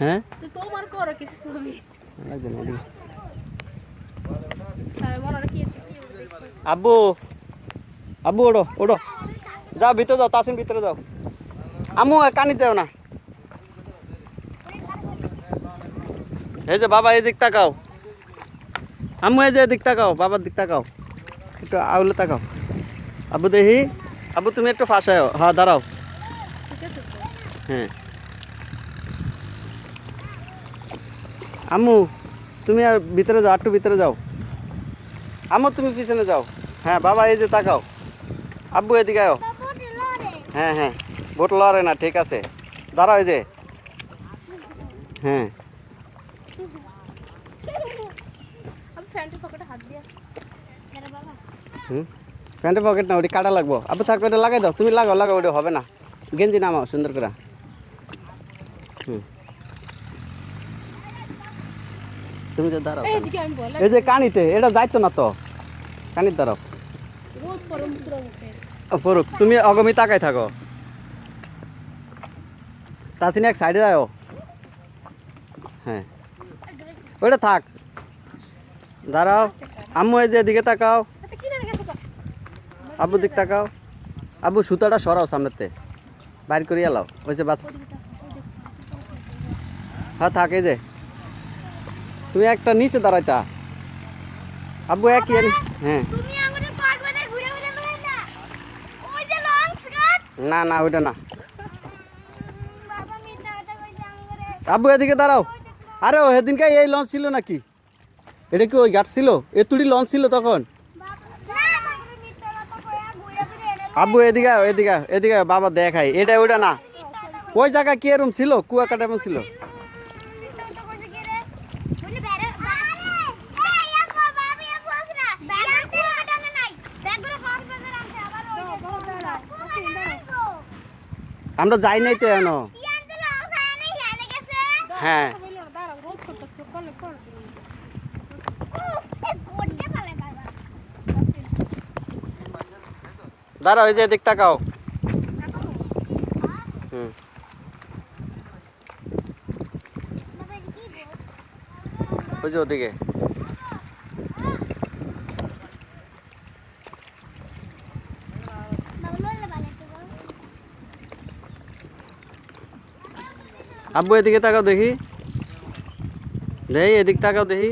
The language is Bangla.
হ্যাঁ? তোমার করো কিছু ছবি। লাগবে না, হয় আব্বু আব্বু ওড়ো ওড়ো যাও ভিতরে যাও তাসিন ভিতরে যাও। আম্মু কানি যাও না। এই যে বাবা এই দিক তাকাও। আম্মু এই যে এদিক তাকাও বাবার দিক তাকাও। একটু আউলে তাকাও। আব্বু দেখি। আব্বু তুমি একটু ফাঁসায় হ্যাঁ দাঁড়াও। ঠিক আছে হ্যাঁ। আম্মু, তুমি আর ভিতরে যাও একটু ভিতরে যাও। আম্মু, তুমি পিছনে যাও। হ্যাঁ বাবা, এই যে তাকাও। আব্বু, এদিকে আও হ্যাঁ হ্যাঁ ভোট লড়ে না, ঠিক আছে। দাঁড়াও, এই যে। হ্যাঁ। হুম? প্যান্টের পকেট না ওটি কাটা লাগবো। আব্বু, থাকবে, ওটা লাগাই দাও। তুমি লাগাও লাগাও, ওটা হবে না। গেঞ্জি নামাও, সুন্দর করে। তুমি তো দাঁড়াও এইদিকে আমি বলে এই যে কানিতে এটা যাইতো না তো? কানির দাঁড়াও। ফরুক তুমি অগমি তাকাই থাকো। তাসিন এক সাইডে যাও হ্যাঁ। ওইটা থাক। দাঁড়াও। আম্মু এই যে এদিকে তাকাও। তো আব্বু দিক তাকাও। আব্বু সুতাটা সরাও সামনেতে। বাইর করিয়া লাও। ওই যে বাস। হ্যাঁ থাক যে। তুমি একটা নিচে দাঁড়াইতা। আব্বু এক ইয়ে হ্যাঁ। না না ওইটা না। আব্বু এদিকে দাঁড়াও। আরে ও সেদিনকে এই লঞ্চ ছিল নাকি? এটা কি ওই ঘাট ছিল? এ তুড়ি লঞ্চ ছিল তখন? আব্বু এদিকে এদিকে এদিকে বাবা দেখাই। এটা ওইটা না। ওই জায়গা কি এরম ছিল? কুয়াকাটা এমন ছিল? আমরা যাই নাই তো এখনও। হ্যাঁ। দাঁড়া এই যে এদিক তাকাও। হুম। ওই যে ওদিকে। আব্বু এদিকে তাকাও দেখি দেই এদিক তাকাও দেখি